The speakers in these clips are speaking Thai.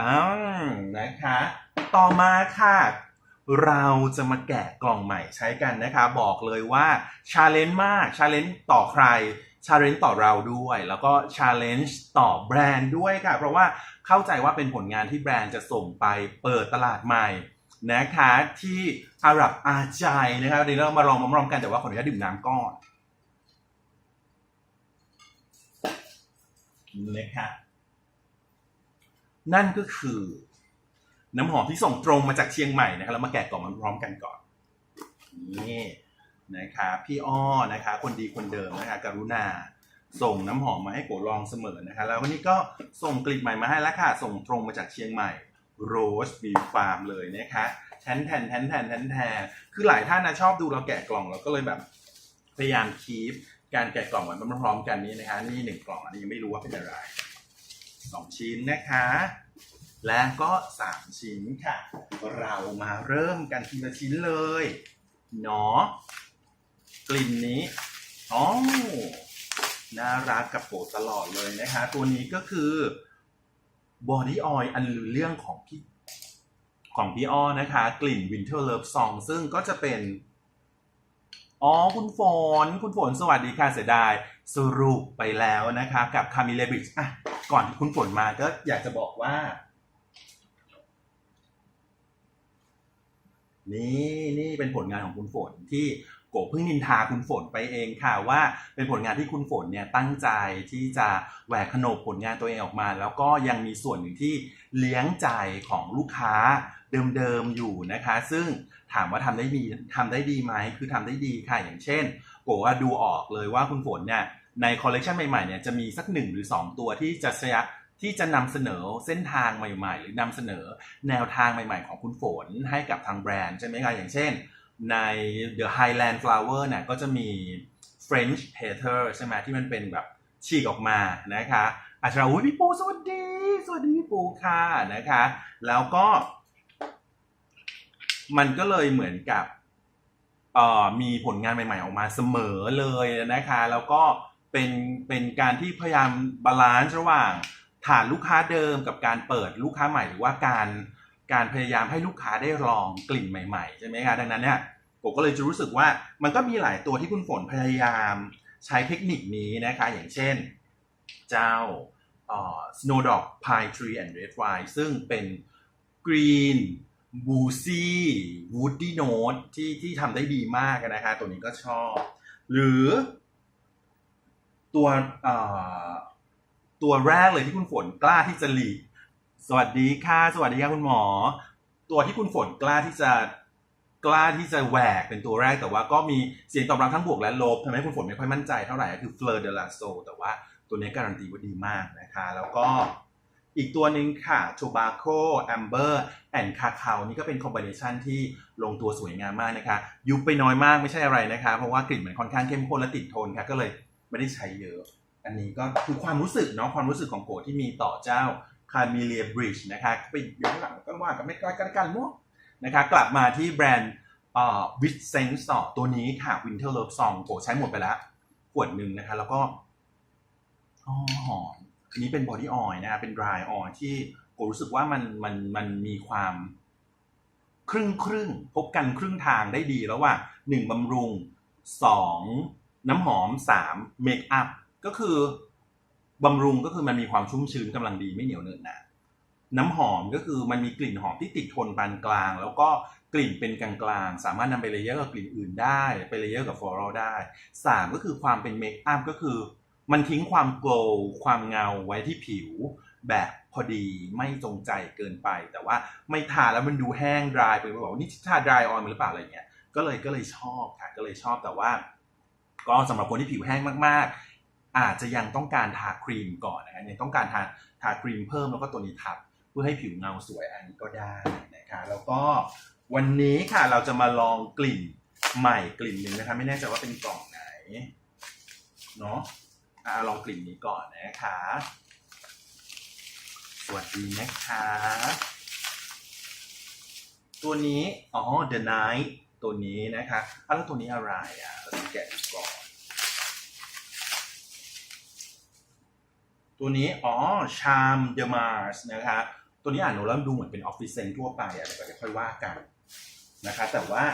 อ้าวนะคะ ต่อมาค่ะ เราจะมาแกะกล่องใหม่ใช้กันนะคะ บอกเลยว่าชาเลนจ์มากชาเลนจ์ต่อใครชาเลนจ์ต่อเราด้วย แล้วก็ชาเลนจ์ต่อแบรนด์ด้วยค่ะ เพราะว่าเข้าใจว่าเป็นผลงานที่แบรนด์จะส่งไปเปิดตลาดใหม่นะคะที่อาหรับอาจัยนะครับเดี๋ยวเรามาลองมาลองกันแต่ว่าขออนุญาตดื่มน้ำก่อนนะคะ นั่นก็คือ น้ำหอมที่ส่งตรงมาจากเชียงใหม่นะครับเรามาแกะกล่องมันพร้อมกันก่อนนี่นะคะพี่อ้อนะคะ คนดีคนเดิมนะคะกรุณาส่งน้ำหอมมาให้โกลองเสมอนะคะแล้ววันนี้ก็ส่งกลิ่นใหม่มาให้แล้วค่ะ ส่งตรงมาจากเชียงใหม่โรสบีฟาร์มเลยนะคะแทนแทนแทนแทนแทนแทนคือหลายท่านนะชอบดูเราแกะกล่องเราก็เลยแบบพยายามคีปการแกะกล่องไว้พร้อมๆกันนี้นะคะนี่หนึ่งกล่องอันนี้ยังไม่รู้ว่าเป็นอะไร สองชิ้นนะคะ และก็สามชิ้นค่ะ เรามาเริ่มกันทีละชิ้นเลยเนาะกลิ่นนี้อ๋อน่ารักกับโปตลอดเลยนะคะ ตัวนี้ก็คือบอดี้ออยล์อันลือเรื่องของพี่ของพี่อ้อนะคะ กลิ่น Winter Love Song ซึ่งก็จะเป็น อ๋อ คุณฝน คุณฝนสวัสดีค่ะเสียดาย สรุปไปแล้วนะคะกับคามิเลบิชอะก่อนที่คุณฝนมาก็อยากจะบอกว่า นี่นี่เป็นผลงานของคุณฝนที่โกเพิ่งนินทาคุณฝนไปเองค่ะว่าเป็นผลงานที่คุณฝนเนี่ยตั้งใจที่จะแหวกขนบผลงานตัวเองออกมา แล้วก็ยังมีส่วนหนึ่งที่เลี้ยงใจของลูกค้า เดิมๆอยู่นะคะ ซึ่งถามว่าทำได้ดีทำได้ดีไหมคือทำได้ดีค่ะอย่างเช่นโกว่าดูออกเลยว่าคุณฝนเนี่ยในคอลเลกชันใหม่ๆเนี่ยจะมีสักหนึ่งหรือ 2 ตัวที่จะเสียที่จะนำเสนอเส้นทางใหม่ ๆ หรือนำเสนอแนวทางใหม่ๆ ของคุณฝนให้กับทางแบรนด์ใช่ไหมคะอย่างเช่น ใน The Highland Flower เนี่ยก็จะมี French Petal ใช่ไหมที่มันเป็นแบบฉีกออกมานะคะอาชราวุฒิพี่ปูสวัสดี สวัสดีพี่ปูค่ะนะคะ แล้วก็ มันก็เลยเหมือนกับเอ่อมีผลงานใหม่ๆออกมาเสมอเลยนะคะ แล้วก็เป็นเป็นการที่พยายามบาลานซ์ระหว่างฐานลูกค้าเดิมกับการเปิดลูกค้าใหม่หรือว่าการการพยายามให้ลูกค้าได้ลองกลิ่นใหม่ๆใช่ไหมคะดังนั้นเนี่ยผมก็เลยจะรู้สึกว่ามันก็มีหลายตัวที่คุณฝนพยายามใช้เทคนิคนี้นะคะ อย่างเช่นเจ้า Snow Dog Pine Tree and Red Wine ซึ่งเป็น Green บูซี่วูดดี้โนตที่ที่ทำได้ดีมากนะคะตัวนี้ก็ชอบ หรือ ตัวอ่อตัวแรกเลยที่คุณฝนกล้าที่จะหลีกสวัสดีค่ะ สวัสดีค่ะคุณหมอ ตัวที่คุณฝนกล้าที่จะกล้าที่จะแหวกเป็นตัวแรกแต่ว่าก็มีเสียงตอบรับทั้งบวกและลบทำให้คุณฝนไม่ค่อยมั่นใจเท่าไหร่ก็คือ Fleur de la Soul แต่ว่าตัวนี้การันตีว่าดีมากนะคะ แล้วก็ อีกตัวหนึ่งค่ะ Tobacco Amber and Cacao นี่ก็เป็นคอมบิเนชันที่ลงตัวสวยงามมากนะคะ ยุบไปน้อยมากไม่ใช่อะไรนะคะ เพราะว่ากลิ่นมันค่อนข้างเข้มข้นและติดทนค่ะ ก็เลยไม่ได้ใช้เยอะ อันนี้ก็คือความรู้สึกเนาะความรู้สึกของโกที่มีต่อเจ้า Camellia Bridge นะคะไปย้อนหลังก็ว่ากันไม่ใกล้กันกันเนาะนะคะกลับมาที่แบรนด์เอ่อ With Sense ต่อตัวนี้ค่ะ Winter Love Song โกใช้หมดไปแล้วขวดหนึ่งนะคะ แล้วก็อ๋อหอม อันนี้เป็นบอดี้ออยล์นะครับเป็น dry oil ที่ผมรู้สึกว่ามันมันมันมีความครึ่งครึ่งพบกันครึ่งทางได้ดีแล้วว่าหนึ่งบำรุงสองน้ำหอมสามเมคอัพก็คือบำรุงก็คือมันมีความชุ่มชื้นกำลังดีไม่เหนียวเหนอะหนะน้ำหอมก็คือมันมีกลิ่นหอมที่ติดทนปานกลาง แล้วก็กลิ่นเป็นกลางๆ สามารถนำไปเลเยอร์กับกลิ่นอื่นได้ไปเลเยอร์กับฟลอรัลได้สามก็คือความเป็นเมคอัพก็คือ มันทิ้งความโกลว์ความเงาไว้ที่ผิวแบบพอดีไม่จงใจเกินไป แต่ว่าไม่ทาแล้วมันดูแห้งดรายไปบอกว่านี่ทาดรายออยล์มาหรือเปล่าอะไรเงี้ยก็เลยก็เลยชอบค่ะก็เลยชอบแต่ว่า ก็สำหรับคนที่ผิวแห้งมาก ๆ อาจจะยังต้องการทาครีมก่อนนะฮะยังต้องการทาทาครีมเพิ่มแล้วก็ตัวนี้ทับเพื่อให้ผิวเงาสวยอันนี้ก็ได้นะคะแล้วก็วันนี้ค่ะเราจะมาลองกลิ่นใหม่กลิ่นหนึ่งนะคะไม่แน่ใจว่าเป็นกล่องไหนเนาะ อะลองกลิ่นนี้ก่อนนะคะ สวัสดีนะคะ ตัวนี้ อ๋อ The Night ตัวนี้นะคะอะแล้วตัวนี้อะไรอะเราจะแกะดูก่อน ตัวนี้ อ๋อ Charm de Mars นะคะ ตัวนี้อ่านโนเริ่มดูเหมือนเป็นออฟฟิศเซนทั่วไปอะไรก็จะค่อยว่ากันนะคะ แต่ว่า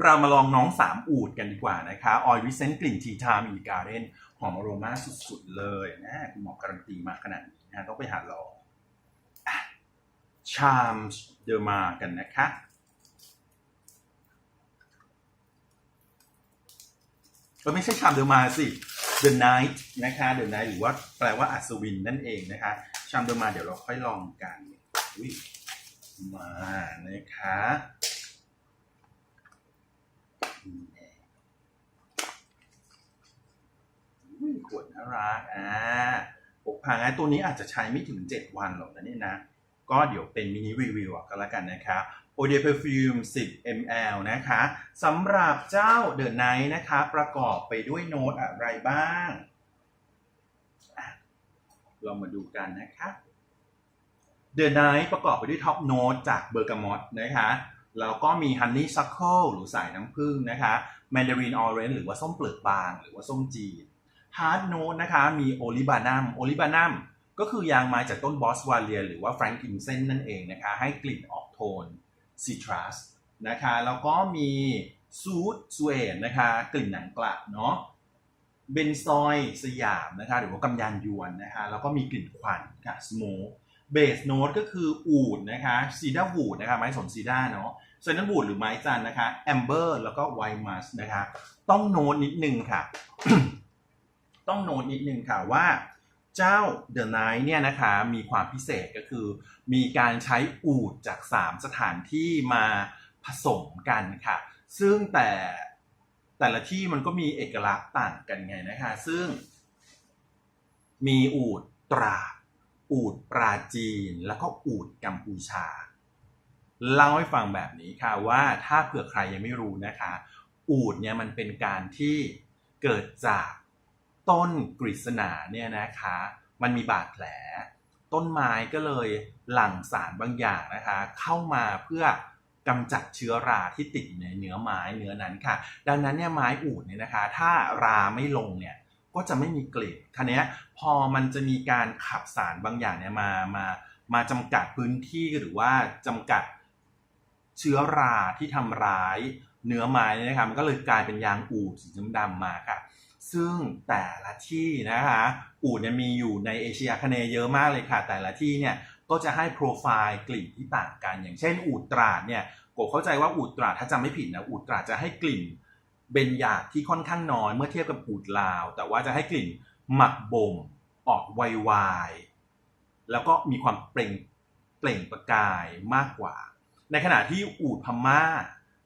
เรามาลองน้องสามอูดกันดีกว่านะคะออยวิเซนกลิ่นทีทามอินการเดนหอมอโรมาสุดๆเลยนะคุณหมอการันตีมาขนาดนี้นะต้องไปหาลองชามเดอร์มากันนะคะก็ไม่ใช่ชามเดอร์มาสิ The Night นะคะ The Night หรือว่าแปลว่าอัศวินนั่นเองนะคะ ชามเดอร์มาเดี๋ยวเราค่อยลองกัน อุ้ยมานะคะ ขวดน่ารักอ่าปกพาง่ายตัวนี้อาจจะใช้ไม่ถึง 7 วันหรอกนะเนี่ยนะ ก็เดี๋ยวเป็นมินิรีวิวก็แล้วกันนะคะโอเด Perfume 10 ml นะคะสำหรับเจ้า The Night นะคะ ประกอบไปด้วยโน้ตอะไรบ้าง เรามาดูกันนะคะ The Night ประกอบไปด้วยท็อปโน้ตจากเบอร์กามอตนะคะ แล้วก็มี Honey Suckle หรือสายน้ำผึ้งนะคะ Mandarin Orange หรือว่าส้มเปลือกบาง หรือว่าส้มจีน Hard Note นะคะมี Olibanum Olibanum ก็คือยางไม้จากต้นบอสวาเลียหรือว่า Frankincense นั่นเองนะคะ ให้กลิ่นออกโทนซิตรัสนะคะแล้วก็มีซูดซูเอนนะคะกลิ่นหนังกระเนาะเบนซอยสยามนะคะหรือว่ากำยานยวนนะคะแล้วก็มีกลิ่นควันค่ะสโมก เบสโน e ก็คืออูดนะคะซีดาวูดนะคะไม้สนซีดาเนาะเซนันวูดหรือไม้จันนะคะแอมเบอร์แล้วก็ไวมัสนะคะต้องโน้ตนิดนึงค่ะ ต้องโน้ตนิดนึงค่ะว่าเจ้า The Night เนี่ยนะคะมีความพิเศษก็คือ มีการใช้อูดจาก 3 สถานที่มาผสมกันค่ะ ซึ่งแต่แต่ละที่มันก็มีเอกลักษณ์ต่างกันไงนะคะ ซึ่งมีอูดตราด อูดปราจีนแล้วก็อูดกัมพูชา เล่าให้ฟังแบบนี้ค่ะว่าถ้าเผื่อใครยังไม่รู้นะคะ อูดเนี่ยมันเป็นการที่เกิดจากต้นกฤษณาเนี่ยนะคะ มันมีบาดแผล ต้นไม้ก็เลยหลั่งสารบางอย่างนะคะ เข้ามาเพื่อกำจัดเชื้อราที่ติดอยู่ในเนื้อไม้เนื้อนั้นค่ะ ดังนั้นเนี่ยไม้อูดเนี่ยนะคะ ถ้าราไม่ลงเนี่ย ก็จะไม่มีกลิ่นทีนี้พอมันจะมีการขับสารบางอย่างเนี่ยมามามาจำกัดพื้นที่หรือว่าจำกัดเชื้อราที่ทำร้ายเนื้อไม้นะคะมันก็เลยกลายเป็นยางอูดสีดำๆมาค่ะ ซึ่งแต่ละที่นะคะอูดเนี่ยมีอยู่ในเอเชียคเนเยอะมากเลยค่ะ แต่ละที่เนี่ยก็จะให้โปรไฟล์กลิ่นที่ต่างกัน อย่างเช่น อูดตราดเนี่ยโกเข้าใจว่าอูดตราดถ้าจำไม่ผิดนะอูดตราดจะให้กลิ่น เบญหยาบที่ค่อนข้างน้อยเมื่อเทียบกับอูดลาว แต่ว่าจะให้กลิ่นหมักบ่มออกไวๆแล้วก็มีความเปล่งเปล่งประกายมากกว่า ในขณะที่อูดพม่า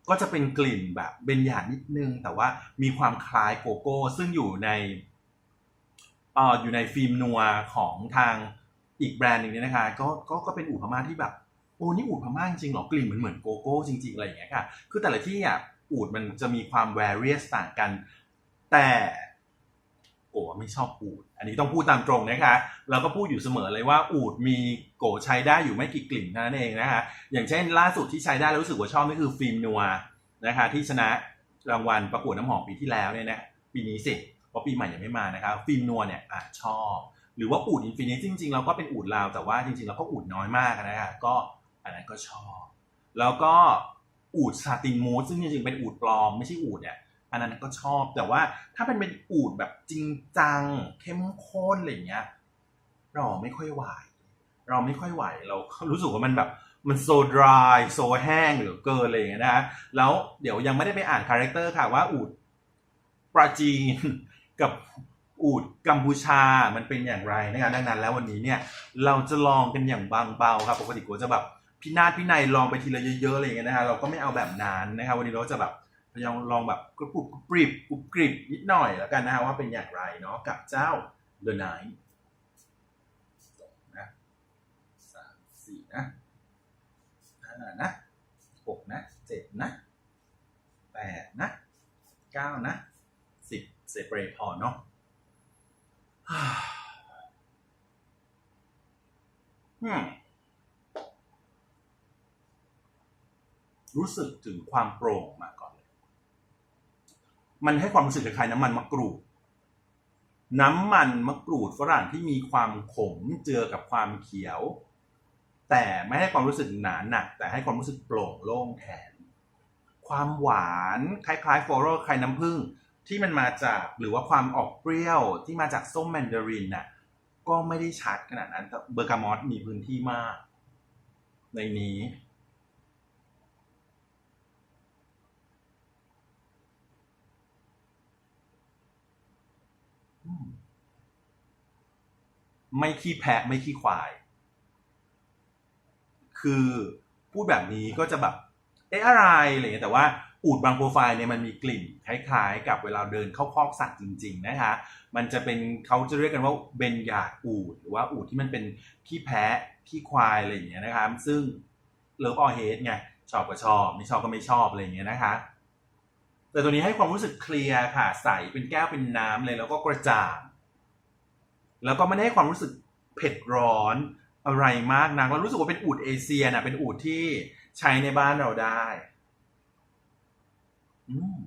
ก็จะเป็นกลิ่นแบบเบญหยานิดนึง แต่ว่ามีความคล้ายโกโก้ ซึ่งอยู่ในเอ่ออยู่ในฟิล์มนัวของทางอีกแบรนด์หนึ่งเนี่ยนะคะก็ก็ก็เป็นอูดพม่าที่แบบโอ้นี่อูดพม่าจริงหรอกลิ่นเหมือนเหมือนโกโก้จริงๆอะไรอย่างเงี้ยค่ะ คือแต่ละที่อะ อูดมันจะมีความ various ต่างกัน แต่โกไม่ชอบอูด อันนี้ต้องพูดตามตรงนะคะ เราก็พูดอยู่เสมอเลยว่าอูดมีโกใช้ได้อยู่ไม่กี่กลิ่นนั้นเองนะคะ อย่างเช่นล่าสุดที่ใช้ได้แล้วรู้สึกว่าชอบนี่คือฟิล์มนัวนะคะที่ชนะรางวัลประกวดน้ำหอมปีที่แล้วเนี่ยนะปีนี้สิเพราะปีใหม่ยังไม่มานะคะฟิล์มนัวเนี่ยอะชอบ หรือว่าอูดอินฟินิตจริงๆเราก็เป็นอูดลาวแต่ว่าจริงๆเราก็อูดน้อยมากนะคะก็อันนั้นก็ชอบ แล้วก็ อูดซาตินมูสซึ่งจริงๆเป็นอูดปลอมไม่ใช่อูดเนี่ยอันนั้นก็ชอบแต่ว่าถ้าเป็นเป็นอูดแบบจริงจัง เข้มข้นอะไรอย่างเงี้ย เราไม่ค่อยไหวเราไม่ค่อยไหวเรารู้สึกว่ามันแบบมันโซดรายโซแห้งหลือเกินอะไรอย่างเงี้ยนะฮะแล้วเดี๋ยวยังไม่ได้ไปอ่านคาแรคเตอร์ค่ะว่าอูดปราจีนกับอูดกัมพูชามันเป็นอย่างไรนะครับดังนั้นแล้ววันนี้เนี่ยเราจะลองกันอย่างบางเบาครับปกติกูจะแบบ พินาศพินัยลองไปทีละเยอะๆอะไรอย่างเงี้ยนะฮะเราก็ไม่เอาแบบนั้นนะครับวันนี้เราจะแบบพยายามลองแบบกรุบกรุบกริบกรุบกริบนิดหน่อยแล้วกันนะฮะว่าเป็นอย่างไรเนาะกับเจ้า The Night สองนะสามสี่นะห้านะหกนะเจ็ดนะแปดนะเก้านะสิบเซเปรย์พอเนาะอืม รู้สึกถึงความโปร่งมาก่อนเลย มันให้ความรู้สึกคล้ายๆน้ำมันมะกรูด น้ำมันมะกรูดฝรั่งที่มีความขมเจือกับความเขียว แต่ไม่ให้ความรู้สึกหนาหนัก แต่ให้ความรู้สึกโปร่งโล่งแทนความหวานคล้ายๆโฟโรคล้ายน้ำผึ้งที่มันมาจากหรือว่าความออกเปรี้ยวที่มาจากส้มแมนดารินน่ะก็ไม่ได้ชัดขนาดนั้นแต่เบอร์กามอสมีพื้นที่มาก ในนี้ ไม่ขี้แพะไม่ขี้ควาย คือพูดแบบนี้ก็จะแบบ เอ๊ะอะไรอะไรเงี้ยแต่ว่าอูดบางโปรไฟล์เนี่ยมันมีกลิ่นคล้ายๆ กับเวลาเดินเข้าคอกสัตว์จริง ๆ นะคะ มันจะเป็นเขาจะเรียกกันว่าเบนยาดอูดหรือว่าอูดที่มันเป็นขี้แพะขี้ควายอะไรอย่างเงี้ยนะครับซึ่งเลิฟออเฮดไงชอบก็ชอบ ไม่ชอบก็ไม่ชอบอะไรอย่างเงี้ยนะคะ แต่ตัวนี้ให้ความรู้สึกเคลียร์ค่ะใสเป็นแก้วเป็นน้ำเลยแล้วก็กระจ่าง แล้วก็ไม่ได้ให้ความรู้สึกเผ็ดร้อนอะไรมากนักเรารู้สึกว่าเป็นอูดเอเชียน่ะเป็นอูดที่ใช้ในบ้านเราได้อืม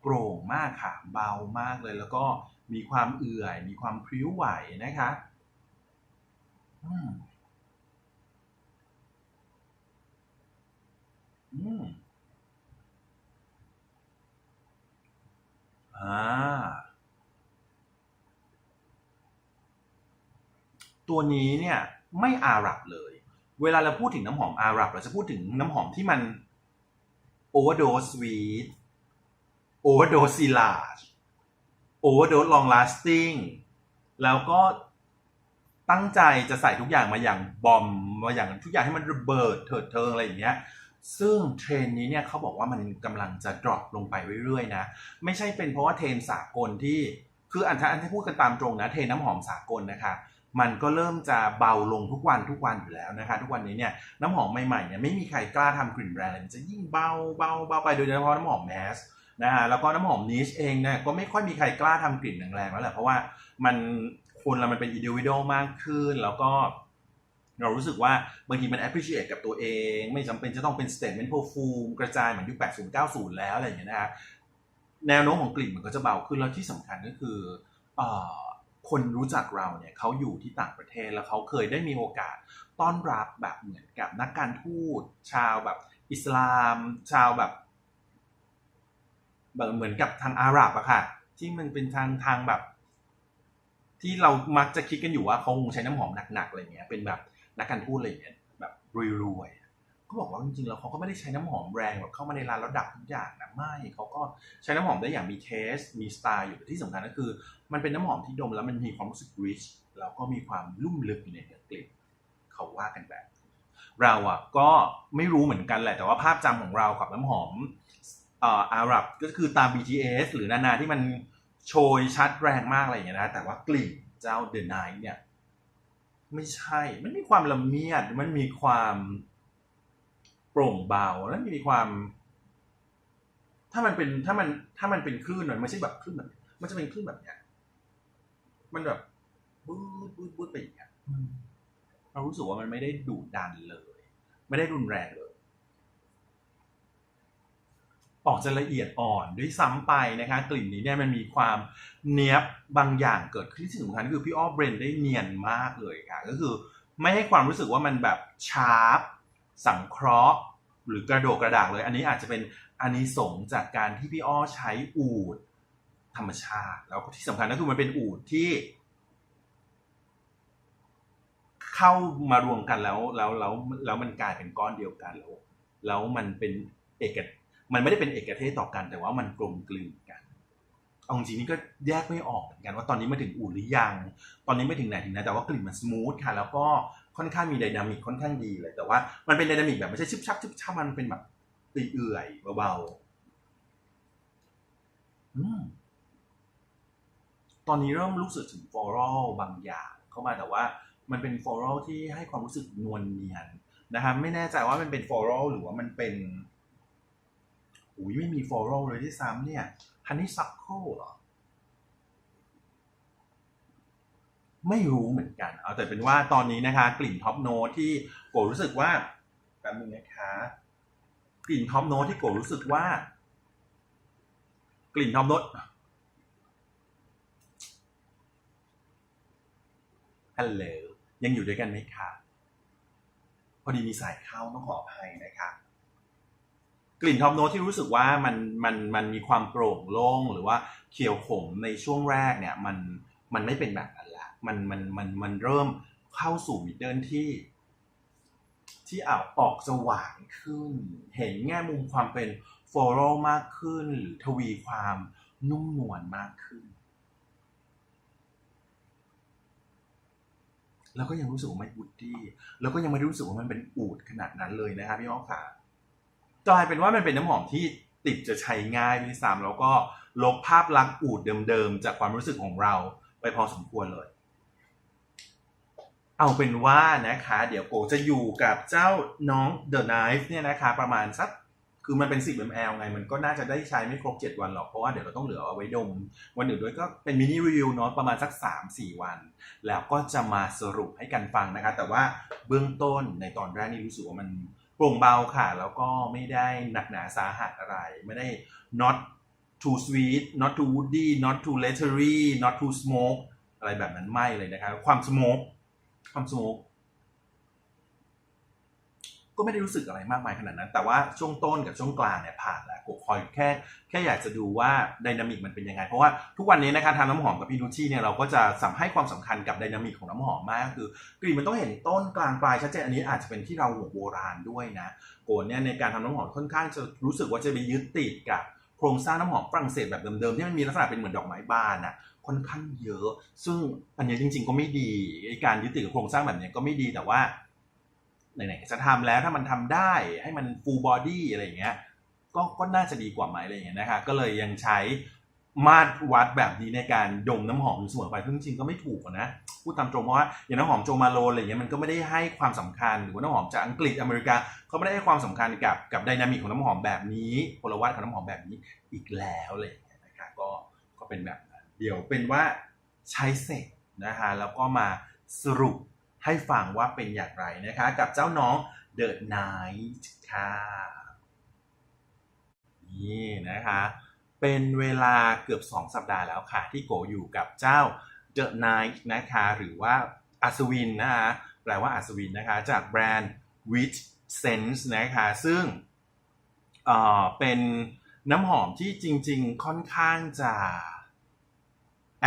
โปร่งมากค่ะ เบามากเลย แล้วก็มีความเอื่อย มีความพริ้วไหวนะคะอืมอืมอ่า ตัวนี้เนี่ยไม่อาหรับเลย เวลาเราพูดถึงน้ำหอมอาหรับเราจะพูดถึงน้ำหอมที่มัน overdose sweet overdose silage overdose long lasting แล้วก็ตั้งใจจะใส่ทุกอย่างมาอย่างบอมมาอย่างทุกอย่างให้มันระเบิดเถิดเทิงอะไรอย่างเงี้ยซึ่งเทรนนี้เนี่ยเขาบอกว่ามันกำลังจะ drop ลงไปเรื่อยๆนะ ไม่ใช่เป็นเพราะว่าเทรนสากลที่ คืออันที่พูดกันตามตรงนะ เทรนน้ำหอมสากลนะคะ มันก็เริ่มจะเบาลงทุกวันทุกวันอยู่แล้วนะคะ ทุกวันนี้เนี่ยน้ำหอมใหม่ๆเนี่ยไม่มีใครกล้าทำกลิ่นแบรนด์เลยมันจะยิ่งเบาเบาเบาไปโดยเฉพาะน้ำหอมแมสนะฮะแล้วก็น้ำหอมนิชเองเนี่ยก็ไม่ค่อยมีใครกล้าทำกลิ่นแรงๆแล้วแหละเพราะว่ามันคนเรามันเป็นอินดิวิ u a l มากขึ้นแล้วก็เรารู้สึกว่าบางทีมัน appreciate กับตัวเอง ไม่จำเป็นจะต้องเป็น statement perfume กระจายเหมือนยุค 80 90 แล้วอะไรอย่างเงี้ยนะฮะแนวโน้มของกลิ่นมันก็จะเบาขึ้นแล้วที่สำคัญก็คือเอ่อ คนรู้จักเราเนี่ยเขาอยู่ที่ต่างประเทศแล้วเขาเคยได้มีโอกาสต้อนรับแบบเหมือนกับนักการทูตชาวแบบอิสลาม ชาวแบบแบบเหมือนกับทางอาหรับอะค่ะ ที่มันเป็นทางทางแบบ ที่เรามักจะคิดกันอยู่ว่าเขาคงใช้น้ำหอมหนักๆอะไรเงี้ยเป็นแบบนักการทูตอะไรเงี้ยแบบรวย ๆเขาบอกว่าจริงๆแล้วเขาก็ไม่ได้ใช้น้ำหอมแรงแบบเข้ามาในร้านแล้วดับทุกอย่างนะไม่เขาก็ใช้น้ำหอมได้อย่างมีเทส มีสไตล์อยู่แต่ที่สำคัญก็คือ มันเป็นน้ำหอมที่ดมแล้วมันมีความรู้สึก rich แล้วก็มีความลุ่มลึกอยู่ในเนื้อกลิ่นเขาว่ากันแบบ เราอะก็ไม่รู้เหมือนกันแหละแต่ว่าภาพจำของเรากับน้ำหอมอ่ออาหรับก็คือตาม BTS หรือนานาที่มันโชยชัดแรงมากอะไรอย่างเงี้ยนะแต่ว่ากลิ่นเจ้า The Night เนี่ย ไม่ใช่ มันมีความละเมียด มันมีความ โปร่งเบาแล้วมีความ ถ้ามันเป็นถ้ามันถ้ามันเป็นคลื่นมันไม่ใช่แบบคลื่นแบบมันจะเป็นคลื่นแบบเนี้ยมันแบบบูดบูดบูดไปอย่างเงี้ยอืมเรารู้สึกว่ามันไม่ได้ดุดันเลย ไม่ได้รุนแรงเลย ออกจะละเอียดอ่อนด้วยซ้ำไปนะคะ กลิ่นนี้เนี่ยมันมีความเนี้ยบบางอย่างเกิดขึ้นที่สำคัญก็คือพี่อ้อเบรนได้เนียนมากเลยค่ะ ก็คือไม่ให้ความรู้สึกว่ามันแบบชาร์ปสังเคราะห์ หรือกระโดดกระดากเลย อันนี้อาจจะเป็นอานิสงส์จากการที่พี่อ้อใช้อูดธรรมชาติ แล้วที่สำคัญก็คือมันเป็นอูดที่ เข้ามารวมกันแล้วแล้วแล้วแล้วมันกลายเป็นก้อนเดียวกันแล้วแล้วมันเป็นเอกมันไม่ได้เป็นเอกเทศต่อกัน แต่ว่ามันกลมกลืนกันเอาจริงๆนี่ก็แยกไม่ออกเหมือนกันว่าตอนนี้มาถึงอู่หรือยัง ตอนนี้ไม่ถึงไหนถึงไหนแต่ว่ากลิ่นมันสมูทค่ะ แล้วก็ ค่อนข้างมีไดนามิกค่อนข้างดีเลย แต่ว่ามันเป็นไดนามิกแบบไม่ใช่ชึบชับชึบชับมันเป็นแบบเอื่อยๆเบาๆอืมตอนนี้เริ่มรู้สึกถึงฟลอรัลบางอย่างเข้ามาแต่ว่า มันเป็นฟลอรัลที่ให้ความรู้สึกนวลเนียนนะครับไม่แน่ใจว่ามันเป็นฟลอรัลหรือว่ามันเป็นอุ้ยไม่มีฟลอรัลเลยที่ซ้ำเนี่ยฮันนี่ซักโคเหรอ ไม่รู้เหมือนกัน เอาแต่เป็นว่าตอนนี้นะคะ กลิ่นท็อปโนที่โกรู้สึกว่าแป๊บนึงนะคะ กลิ่นท็อปโนที่โกรู้สึกว่า กลิ่นท็อปโนฮัลโหลยังอยู่ด้วยกันไหมคะพอดีมีสายเข้าต้องขออภัยนะคะกลิ่นท็อปโนที่รู้สึกว่ามันมันมันมีความโปร่งโล่งหรือว่าเขียวขมในช่วงแรกเนี่ยมันมันไม่เป็นแบบ มันมันมันมันเริ่มเข้าสู่มิดเดิลที่ ที่ออกออกสว่างขึ้น เห็นแง่มุมความเป็นโฟลโรมากขึ้น หรือทวีความนุ่มนวลมากขึ้น แล้วก็ยังรู้สึกว่าไม่อูดดี้แล้วก็ยังไม่รู้สึกว่ามันเป็นอูดขนาดนั้นเลยนะครับพี่อ้อค่ะกลายเป็นว่ามันเป็นน้ำหอมที่ติดจะใช้ง่ายด้วยซ้ำแล้วก็ลบภาพลักษณ์อูดเดิมๆ จากความรู้สึกของเราไปพอสมควรเลย เอาเป็นว่านะคะ เดี๋ยวโกจะอยู่กับเจ้าน้อง The Knife เนี่ยนะคะ ประมาณสักคือมันเป็น 10 ml ไง มันก็น่าจะได้ใช้ไม่ครบ 7 วันหรอก เพราะว่าเดี๋ยวเราต้องเหลือเอาไว้ดม วันอื่นด้วยก็เป็นมินิรีวิวเนาะประมาณสัก 3-4 วัน แล้วก็จะมาสรุปให้กันฟังนะคะ แต่ว่าเบื้องต้นในตอนแรกนี่รู้สึกว่ามันโปร่งเบาค่ะ แล้วก็ไม่ได้หนักหนาสาหัสอะไร ไม่ได้ not too sweet not too woody not too lettery not too smoke อะไรแบบนั้นไม่เลยนะคะ ความ smoke ความ smoke ก็ไม่ได้รู้สึกอะไรมากมายขนาดนั้น แต่ว่าช่วงต้นกับช่วงกลางเนี่ยผ่านแล้วกคอยแค่แค่อยากจะดูว่าไดนามิกมันเป็นยังไง เพราะว่าทุกวันนี้นะคะทำน้ำหอมกับพี่นุชชี่เนี่ยเราก็จะสัมให้ความสำคัญกับไดนามิกของน้ำหอมมาก คือกลิ่นมันต้องเห็นต้นกลางปลายชัดเจนอันนี้อาจจะเป็นที่เราหัวโบราณด้วยนะโกนเนี่ยในการทำน้ำหอมค่อนข้างจะรู้สึกว่าจะไปยึดติดกับโครงสร้างน้ำหอมฝรั่งเศสแบบเดิมๆที่มันมีลักษณะเป็นเหมือนดอกไม้บานอะ ค่อนข้างเยอะ ซึ่งอันนี้จริง ๆ ก็ไม่ดีการยึดติดกับโครงสร้างแบบนี้ก็ไม่ดีแต่ว่าไหนๆจะทำแล้วถ้ามันทำได้ให้มัน full body อะไรอย่างเงี้ยก็ก็น่าจะดีกว่าไหมอะไรอย่างเงี้ยนะคะก็เลยยังใช้มาตรวัดแบบนี้ในการดมน้ำหอมอยู่เสมอไปซึ่งจริงๆก็ไม่ถูกนะพูดตามตรงเพราะว่าอย่างน้ำหอมโจมาโลอะไรอย่างเงี้ยมันก็ไม่ได้ให้ความสำคัญหรือว่าน้ำหอมจากอังกฤษอเมริกาเขาไม่ได้ให้ความสำคัญกับกับไดนามิกของน้ำหอมแบบนี้พลวัตของน้ำหอมแบบนี้อีกแล้วเงี้ยนะคะก็ก็เป็นแบบ เดี๋ยวเป็นว่าใช้เสร็จนะคะแล้วก็มาสรุปให้ฟังว่าเป็นอย่างไรนะคะ กับเจ้าน้อง The Night ค่ะนี่นะคะ เป็นเวลาเกือบ 2 สัปดาห์แล้วค่ะ ที่โกอยู่กับเจ้า The Night นะคะ หรือว่าอัศวินนะคะแปลว่าอัศวินนะคะ จากแบรนด์ Witch Sense นะคะ ซึ่งเอ่อเป็นน้ำหอมที่จริง ๆ ค่อนข้างจะ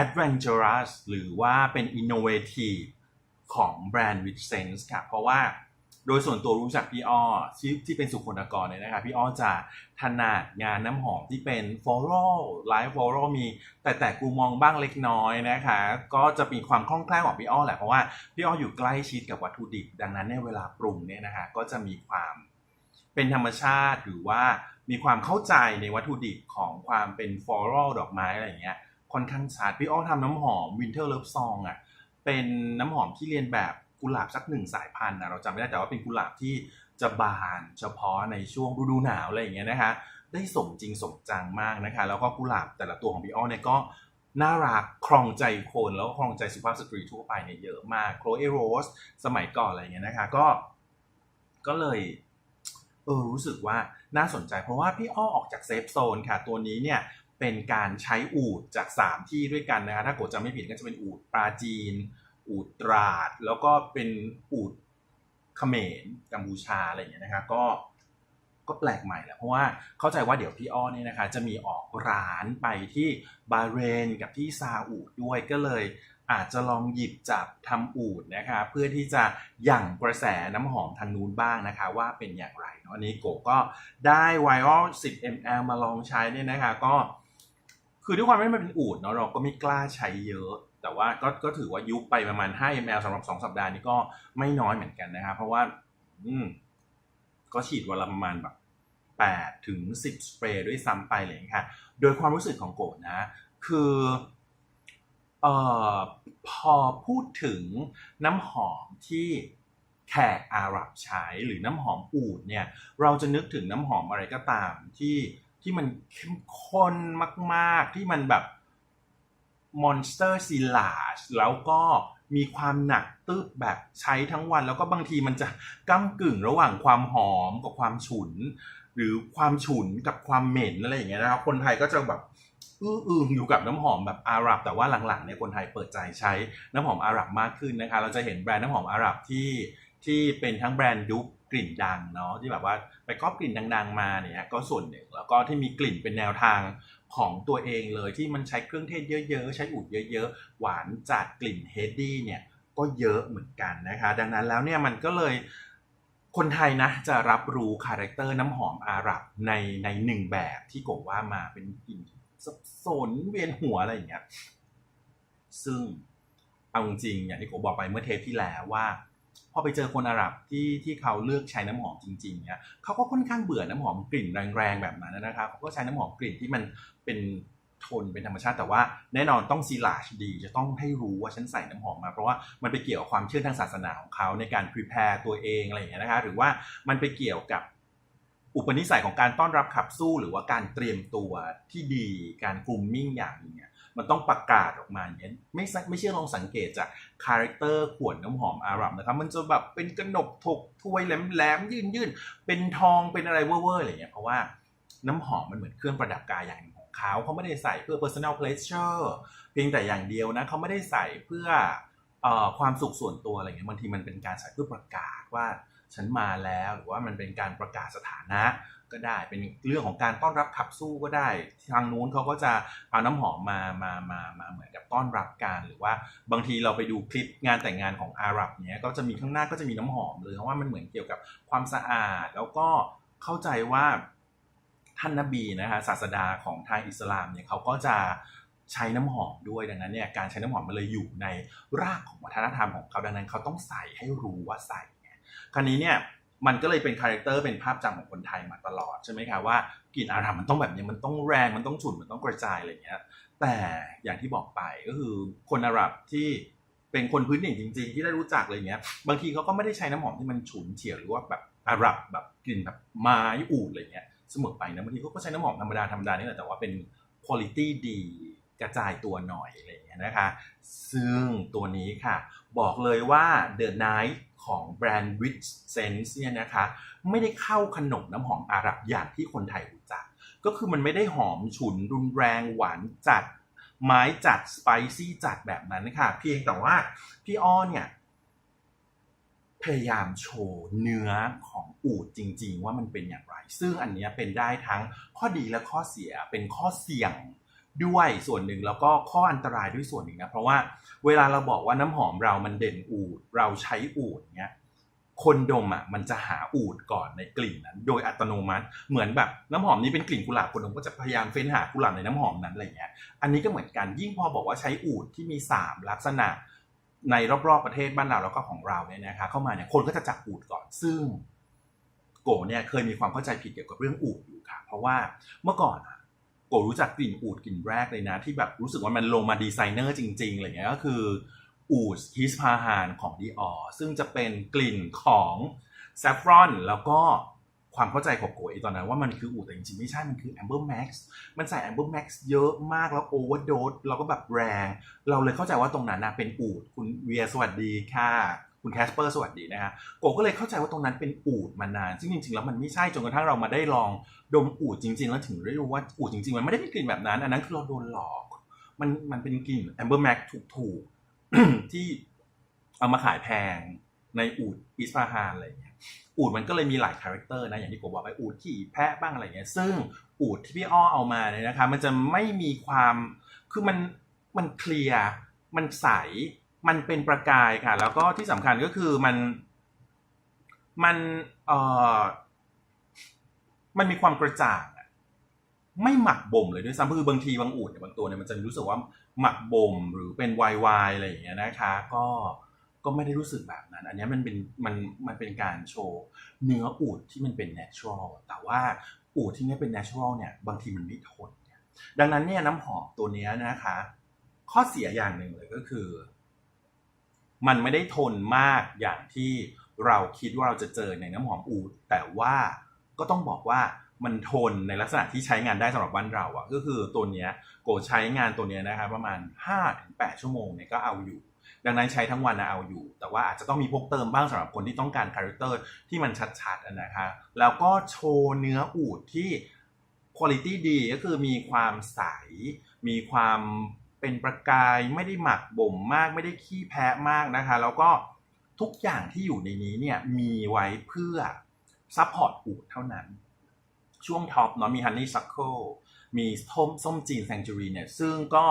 adventurous หรือว่าเป็น innovative ของแบรนด์ Witch Sense ค่ะเพราะว่าโดยส่วนตัวรู้จักพี่อ้อที่ที่เป็นสุขนกรเนี่ยนะครับพี่อ้อจะถนัดงานน้ำหอมที่เป็น floral light floral มีแต่แต่กูมองบ้างเล็กน้อยนะคะก็จะมีความคล่องแคล่วของพี่อ้อแหละเพราะว่าพี่อ้ออยู่ใกล้ชิดกับวัตถุดิบ ดังนั้นเนี่ยเวลาปรุงเนี่ยนะคะก็จะมีความเป็นธรรมชาติหรือว่ามีความเข้าใจในวัตถุดิบของความเป็น floral ดอกไม้อะไรอย่างเงี้ย ค่อนข้างชัดพี่อ้อทำน้ำหอม winter love song อะเป็นน้ำหอมที่เรียนแบบกุหลาบสักหนึ่งสายพันธุ์นะเราจำไม่ได้แต่ว่าเป็นกุหลาบที่จะบานเฉพาะในช่วงฤดูหนาวอะไรอย่างเงี้ยนะคะได้สมจริงสมจังมากนะคะ แล้วก็กุหลาบแต่ละตัวของพี่อ้อเนี่ยก็น่ารักครองใจคนแล้วก็ครองใจสุภาพสตรีทั่วไปเนี่ยเยอะมากโคลเอโรสสมัยก่อนอะไรอย่างเงี้ยนะคะก็ ก็เลยเออรู้สึกว่าน่าสนใจเพราะว่าพี่อ้อออกจากเซฟโซนค่ะ ตัวนี้เนี่ย เป็นการใช้อูดจาก 3 ที่ด้วยกันนะคะถ้าโกจำไม่ผิดก็จะเป็นอูดปราจีน อูดตราด แล้วก็เป็นอูดเขมรกัมพูชาอะไรอย่างเงี้ยนะคะก็ก็แปลกใหม่แหละเพราะว่าเข้าใจว่าเดี๋ยวพี่อ้อเนี่ยนะคะ จะมีออกร้านไปที่บาเรนกับที่ซาอุดด้วยก็เลยอาจจะลองหยิบจับทำอูดนะคะ เพื่อที่จะยั่งกระแสน้ำหอมทางนู้นบ้างนะคะ ว่าเป็นอย่างไรเนาะอันนี้โกก็ได้ไวรัล10 ml มาลองใช้เนี่ยนะคะ ก็ คือด้วยความที่มันเป็นอูดเนาะเราก็ไม่กล้าใช้เยอะ แต่ว่าก็ก็ถือว่ายุบไปประมาณ 5 ml สำหรับ 2 สัปดาห์นี้ก็ไม่น้อยเหมือนกันนะครับ เพราะว่า อืม ก็ฉีดวันละประมาณแบบ8ถึง 10 สเปรย์ด้วยซ้ำไปเลยค่ะ โดยความรู้สึกของโกดนะ คือเอ่อพอพูดถึงน้ำหอมที่แขกอาหรับใช้หรือน้ำหอมอูดเนี่ย เราจะนึกถึงน้ำหอมอะไรก็ตามที่ ที่มันเข้มข้นมากๆ ที่มันแบบ Monster s i l a g e แล้วก็มีความหนักตึบแบบใช้ทั้งวัน แล้วก็บางทีมันจะก้ากึ่งระหว่างความหอมกับความฉุน หรือความฉุนกับความเหม็นอะไรอย่างเงี้ยนะครับ คนไทยก็จะแบบอื้ออึงอยู่กับน้ำหอมแบบอาหรับ แต่ว่าหลังๆเนี่ยคนไทยเปิดใจใช้น้ำหอมอาหรับมากขึ้นนะคะ เราจะเห็นแบรนด์น้ำหอมอาหรับที่ที่เป็นทั้งแบรนด์ดุ๊ก กลิ่นดังเนาะที่แบบว่าไปก๊อปกลิ่นดังๆมาเนี่ยก็ส่วนหนึ่งแล้วก็ที่มีกลิ่นเป็นแนวทางของตัวเองเลยที่มันใช้เครื่องเทศเยอะๆ ใช้อูดเยอะๆ หวานจัดกลิ่นเฮดดี้เนี่ยก็เยอะเหมือนกันนะคะ ดังนั้นแล้วเนี่ยมันก็เลยคนไทยนะจะรับรู้คาแรคเตอร์น้ำหอมอาหรับในในหนึ่งแบบที่โกว่ามาเป็นกลิ่นสับสนเวียนหัวอะไรอย่างเงี้ยซึ่งเอาจริงอย่างที่ผมบอกไปเมื่อเทปที่แล้วว่า พอไปเจอคนอาหรับที่ที่เขาเลือกใช้น้ำหอมจริงๆเนี่ยเขาก็ค่อนข้างเบื่อน้ำหอมกลิ่นแรงๆแบบนั้นนะครับเขาก็ใช้น้ำหอมกลิ่นที่มันเป็นทนเป็นธรรมชาติแต่ว่าแน่นอนต้องซีลาชดี จะต้องให้รู้ว่าฉันใส่น้ำหอมมา เพราะว่ามันไปเกี่ยวกับความเชื่อทางศาสนาของเขาในการ prepare ตัวเองอะไรอย่างเงี้ยนะคะหรือว่ามันไปเกี่ยวกับอุปนิสัยของการต้อนรับขับสู้ หรือว่าการเตรียมตัวที่ดีการกลุ่มมิ่งอย่างนึงเนี่ย มันต้องประกาศออกมาอย่างนี้ยไม่สัไม่เชื่อลองสังเกตจากคาแรคเตอร์ขวดน้ำหอมอาหรับนะครับมันจะแบบเป็นกระหนกถกถ้วยแหลมๆยื่นยื่นๆเป็นทองเป็นอะไรเว่อร์ๆอะไรเงี้ยเพราะว่าน้ำหอมมันเหมือนเครื่องประดับกายอย่างของเขาเขาไม่ได้ใส่เพื่อ personal pleasure เพียงแต่อย่างเดียวนะเขาไม่ได้ใส่เพื่อความสุขส่วนตัวอะไรเงี้ยบางทีมันเป็นการใส่เพื่อประกาศว่าฉันมาแล้วหรือว่ามันเป็นการประกาศสถานะ ก็ได้ เป็นเรื่องของการต้อนรับขับสู้ก็ได้ ทางนู้นเขาก็จะเอาน้ำหอมมามามามาเหมือนกับต้อนรับกันหรือว่าบางทีเราไปดูคลิปงานแต่งงานของอาหรับเนี้ยก็จะมีข้างหน้าก็จะมีน้ำหอมเลยเพราะว่ามันเหมือนเกี่ยวกับความสะอาด แล้วก็เข้าใจว่าท่านนบีนะฮะศาสดาของทางอิสลามเนี่ยเขาก็จะใช้น้ำหอมด้วยดังนั้นเนี่ยการใช้น้ำหอมมันเลยอยู่ในรากของวัฒนธรรมของเขาดังนั้นเขาต้องใส่ให้รู้ว่าใส่คราวนี้เนี่ย มันก็เลยเป็นคาแรคเตอร์เป็นภาพจำของคนไทยมาตลอดใช่ไหมคะว่ากลิ่นอาหรับมันต้องแบบนี้มันต้องแรงมันต้องฉุนมันต้องกระจายอะไรเงี้ย แต่อย่างที่บอกไปก็คือคนอาหรับที่เป็นคนพื้นถิ่นจริง ๆ ที่ได้รู้จักอะไรเงี้ย บางทีเขาก็ไม่ได้ใช้น้ำหอมที่มันฉุนเฉียวหรือว่าแบบอาหรับแบบกลิ่นแบบไม้อูดอะไรเงี้ยเสมอไปนะบางทีเขาก็ใช้น้ำหอมธรรมดาธรรมดานี่แหละแต่ว่าเป็นคุณภาพดีกระจายตัวหน่อยอะไรอย่างเงี้ยนะคะ ซึ่งตัวนี้ค่ะ บอกเลยว่า The Night ของแบรนด์ Rich Sense เนี่ยนะคะไม่ได้เข้าขนมน้ำหอมอาหรับอย่างที่คนไทยรู้จัก ก็คือมันไม่ได้หอมฉุนรุนแรงหวานจัด ไม้จัด สไปซี่จัดแบบนั้นค่ะ เพียงแต่ว่าพี่อ้อเนี่ยพยายามโชว์เนื้อของอูดจริง ๆ ว่ามันเป็นอย่างไร ซึ่งอันนี้เป็นได้ทั้งข้อดีและข้อเสียเป็นข้อเสี่ยงด้วยส่วนหนึ่งแล้วก็ข้ออันตรายด้วยส่วนหนึ่งนะเพราะว่า เวลาเราบอกว่าน้ำหอมเรามันเด่นอูด เราใช้อูดเนี้ยคนดมอะมันจะหาอูดก่อนในกลิ่นนั้น โดยอัตโนมัติเหมือนแบบน้ำหอมนี้เป็นกลิ่นกุหลาบคนดมก็จะพยายามเฟ้นหากุหลาบในน้ำหอมนั้นอะไรเงี้ยอันนี้ก็เหมือนกันยิ่งพอบอกว่าใช้อูดที่มี 3 ลักษณะในรอบๆประเทศบ้านเราแล้วก็ของเราเนี่ยนะคะเข้ามาเนี่ยคนก็จะจับอูดก่อนซึ่งโกเนี่ยเคยมีความเข้าใจผิดเกี่ยวกับเรื่องอูดอยู่ค่ะ เพราะว่าเมื่อก่อนอะ โกรู้จักกลิ่นอูดกลิ่นแรกเลยนะ ที่แบบรู้สึกว่ามันลงมาดีไซเนอร์จริงๆอะไรเงี้ยก็คืออูดฮิสพาฮานของดีออซึ่งจะเป็นกลิ่นของแซฟรอนแล้วก็ความเข้าใจของโกเอตอนนั้นว่ามันคืออูดแต่จริงๆไม่ใช่ มันคือ Amber Max มันใส่ Amber Max เยอะมากแล้วโอเวอร์โดสแล้วก็แบบแรงเราเลยเข้าใจว่าตรงนั้นนะเป็นอูดคุณเวียสวัสดีค่ะคุณแคสเปอร์สวัสดีนะฮะโกก็เลยเข้าใจว่าตรงนั้นเป็นอูดมานาน ซึ่งจริงๆ แล้วมันไม่ใช่จนกระทั่งเรามาได้ลอง ดมอูดจริง ๆ แล้วถึงได้รู้ว่าอูดจริง ๆ มันไม่ได้มีกลิ่นแบบนั้น อันนั้นคือเราโดนหลอก มันมันเป็นกลิ่น Amber Max ถูกๆที่เอามาขายแพงในอูดอิสฟาฮานอะไรอย่างเงี้ยอูดมันก็เลยมีหลายคาแรคเตอร์นะอย่างที่ผมบอกไปอูดขี่แพะบ้างอะไรเงี้ยซึ่งอูดที่พี่อ้อเอามาเนี่ยนะคะมันจะไม่มีความคือมันมันเคลียร์มันใส มันเป็นประกายค่ะ แล้วก็ที่สำคัญก็คือมันมันเอ่อ มันมีความกระจ่างอะไม่หมักบ่มเลยด้วยซ้ำคือบางทีบางอูดเนี่ยบางตัวเนี่ยมันจะรู้สึกว่าหมักบ่มหรือเป็นวายวายอะไรอย่างเงี้ยนะคะ ก็ก็ไม่ได้รู้สึกแบบนั้น อันนี้มันเป็นมันมันเป็นการโชว์เนื้ออูดที่มันเป็น natural แต่ว่าอูดที่นี่เป็น natural เนี่ยบางทีมันไม่ทนเนี่ยดังนั้นเนี่ยน้ำหอมตัวเนี้ยนะคะ ข้อเสียอย่างหนึ่งเลยก็คือ มันไม่ได้ทนมากอย่างที่เราคิดว่าเราจะเจอในน้ำหอมอูดแต่ว่า ก็ต้องบอกว่ามันทนในลักษณะที่ใช้งานได้สำหรับบ้านเราอะก็คือตัวเนี้ยโกใช้งานตัวเนี้ยนะคะประมาณ 5-8 ชั่วโมงเนี่ยก็เอาอยู่ ดังนั้นใช้ทั้งวันนะเอาอยู่ แต่ว่าอาจจะต้องมีพกเติมบ้างสำหรับคนที่ต้องการคาแรคเตอร์ที่มันชัดๆอะนะคะแล้วก็โชว์เนื้ออูดที่คุณภาพดีก็คือมีความใส มีความเป็นประกายไม่ได้หมักบ่มมากไม่ได้ขี้แพ้มากนะคะ แล้วก็ทุกอย่างที่อยู่ในนี้เนี่ยมีไว้เพื่อ ซัพพอร์ตอูดเท่านั้น ช่วงท็อปเนาะมีฮันนี่ซัคเคิลมีส้มส้มจีนแซงจูรีเนี่ย ซึ่งก็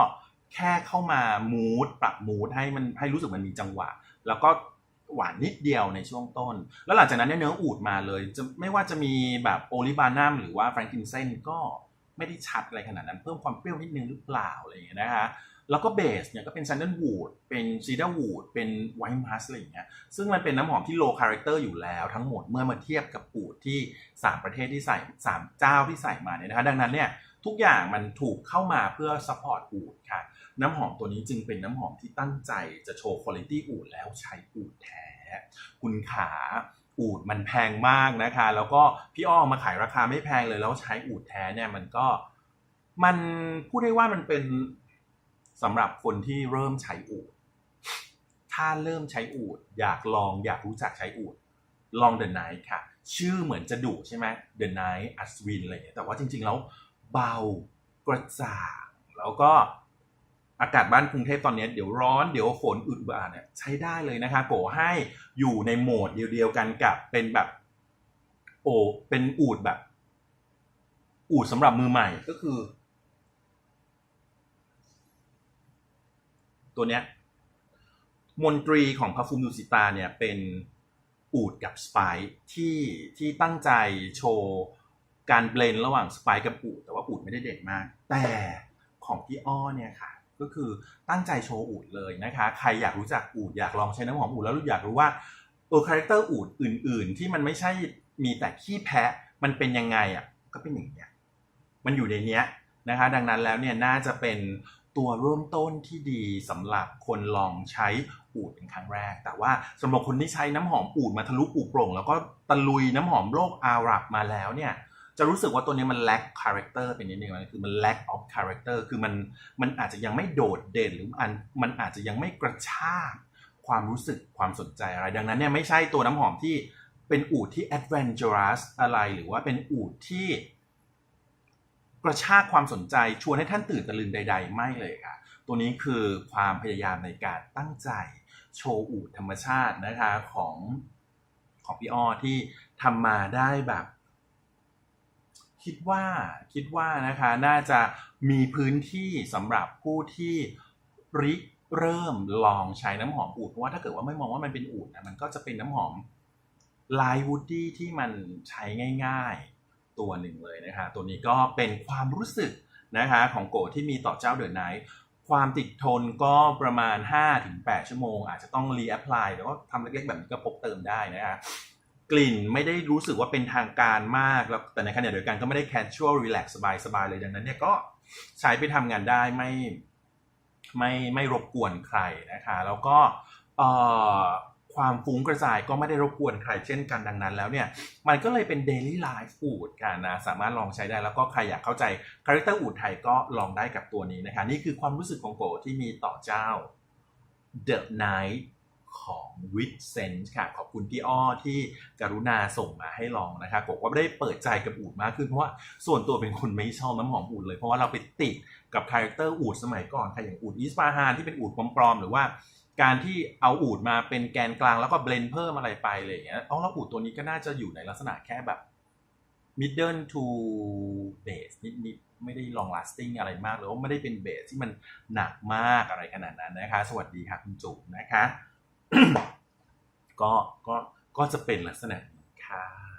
แค่เข้ามามูดปรับมูดให้มันให้รู้สึกมันมีจังหวะ แล้วก็หวานนิดเดียวในช่วงต้น แล้วหลังจากนั้นเนี่ยเนื้ออูดมาเลยจะไม่ว่าจะมีแบบโอลิบานัมหรือว่าแฟรงกินเซนก็ไม่ได้ชัดอะไรขนาดนั้น เพิ่มความเปรี้ยวนิดนึงหรือเปล่าอะไรอย่างเงี้ยนะคะ แล้วก็เบสเนี่ยก็เป็นซันเดลวูดเป็นซีดาร์วูดเป็นไวท์มัสอะไรอย่างเงี้ยซึ่งมันเป็นน้ำหอมที่โลคาแรคเตอร์อยู่แล้วทั้งหมดเมื่อมาเทียบกับอูดที่ 3 ประเทศที่ใส่ 3 เจ้าที่ใส่มาเนี่ยนะคะดังนั้นเนี่ยทุกอย่างมันถูกเข้ามาเพื่อซัพพอร์ตอูดค่ะ น้ำหอมตัวนี้จึงเป็นน้ำหอมที่ตั้งใจจะโชว์คุณภาพอูดแล้วใช้อูดแท้ คุณขาอูดมันแพงมากนะคะ แล้วก็พี่อ้อมาขายราคาไม่แพงเลยแล้วใช้อูดแท้เนี่ยมันก็มันพูดได้ว่ามันเป็น สำหรับคนที่เริ่มใช้อูดถ้าเริ่มใช้อูดอยากลองอยากรู้จักใช้อูดลอง The Night ค่ะ ชื่อเหมือนจะดุใช่ไหม The Night อัศวินอะไรอย่างเงี้ยแต่ว่าจริงๆแล้วเบากระจ่างแล้วก็อากาศบ้านกรุงเทพตอนนี้เดี๋ยวร้อนเดี๋ยวฝนอุดบาเนี่ยใช้ได้เลยนะคะโกให้อยู่ในโหมดเดียวกันกับเป็นแบบ โอเป็นอูดแบบ อูดสำหรับมือใหม่ก็คือ ตัวเนี้ยมนตรีของพาฟูมดูสิตาเนี่ยเป็นอูดกับสไปซ์ที่ที่ตั้งใจโชว์การเบลนระหว่างสไปซ์กับอูดแต่ว่าอูดไม่ได้เด่นมาก แต่ของพี่อ้อเนี่ยค่ะ ก็คือตั้งใจโชว์อูดเลยนะคะ ใครอยากรู้จักอูดอยากลองใช้น้ำหอมอูดแล้วอยากรู้ว่าเออคาแรคเตอร์อูดอื่น ๆ ที่มันไม่ใช่มีแต่ขี้แพะมันเป็นยังไงอะก็เป็นอย่างเนี้ยมันอยู่ในเนี้ยนะคะ ดังนั้นแล้วเนี่ยน่าจะเป็น ตัวเริ่มต้นที่ดีสำหรับคนลองใช้อูดเป็นครั้งแรก แต่ว่าสำหรับคนที่ใช้น้ำหอมอูดมาทะลุปูโปร่ง แล้วก็ตะลุยน้ำหอมโลกอาหรับมาแล้วเนี่ยจะรู้สึกว่าตัวนี้มัน lack character เป็นนิดนึงมันคือมัน lack of character คือมันมันอาจจะยังไม่โดดเด่นหรืออันมันอาจจะยังไม่กระชากความรู้สึกความสนใจอะไร ดังนั้นเนี่ยไม่ใช่ตัวน้ำหอมที่เป็นอูดที่ adventurous อะไรหรือว่าเป็นอูดที่ กระชากความสนใจชวนให้ท่านตื่นตะลึงใด ๆ ไม่เลยค่ะ ตัวนี้คือความพยายามในการตั้งใจโชว์อูดธรรมชาตินะคะของของพี่อ้อที่ทำมาได้แบบ คิดว่าคิดว่านะคะน่าจะมีพื้นที่สำหรับผู้ที่ริเริ่มลองใช้น้ำหอมอูดเพราะว่าถ้าเกิดว่าไม่มองว่ามันเป็นอูดนะมันก็จะเป็นน้ำหอมลายวูดดี้ที่มันใช้ง่าย ตัวหนึ่งเลยนะคะตัวนี้ก็เป็นความรู้สึกนะคะของโกที่มีต่อเจ้าเดอะไนท์ความติดทนก็ประมาณ 5-8 ชั่วโมง อาจจะต้องรีแอพพลายแล้วก็ทำเล็กๆแบบนี้ก็พกเติมได้นะคะกลิ่นไม่ได้รู้สึกว่าเป็นทางการมากแล้วแต่ในขณะเดียวกันก็ไม่ได้ casual relax สบายๆเลยดังนั้นเนี่ยก็ใช้ไปทำงานได้ไม่ไม่ไม่รบกวนใครนะคะ แล้วก็เอ่อ ความฟุ้งกระจายก็ไม่ได้รบกวนใครเช่นกันดังนั้นแล้วเนี่ย มันก็เลยเป็น daily life food กันนะ สามารถลองใช้ได้แล้วก็ใครอยากเข้าใจคาแรคเตอร์อูดไทยก็ลองได้กับตัวนี้นะคะ นี่คือความรู้สึกของโกที่มีต่อเจ้า The Night ของ w i t s e n s e ค่ะ ขอบคุณพี่อ้อที่กรุณาส่งมาให้ลองนะคะบอกว่าได้เปิดใจกับอูดมากขึ้น เพราะว่าส่วนตัวเป็นคนไม่ชอบน้ำหอมอูดเลย เพราะว่าเราไปติดกับคาแรคเตอร์อูดสมัยก่อนค่ะอย่างอูดอีสปาฮานที่เป็นอูดปลอมๆหรือว่า การที่เอาอูดมาเป็นแกนกลางแล้วก็เบลนเพิ่มอะไรไปอะไรอย่างเงี้ยเอแล้วอูดตัวนี้ก็น่าจะอยู่ในลักษณะแค่แบบ middle to base นิดๆไม่ได้ long lasting อะไรมากหรือว่าไม่ได้เป็นเบสที่มันหนักมากอะไรขนาดนั้นนะคะ สวัสดีค่ะคุณจุ๋มนะคะ ก็ก็ก็จะเป็นลักษณะนี้ค่ะ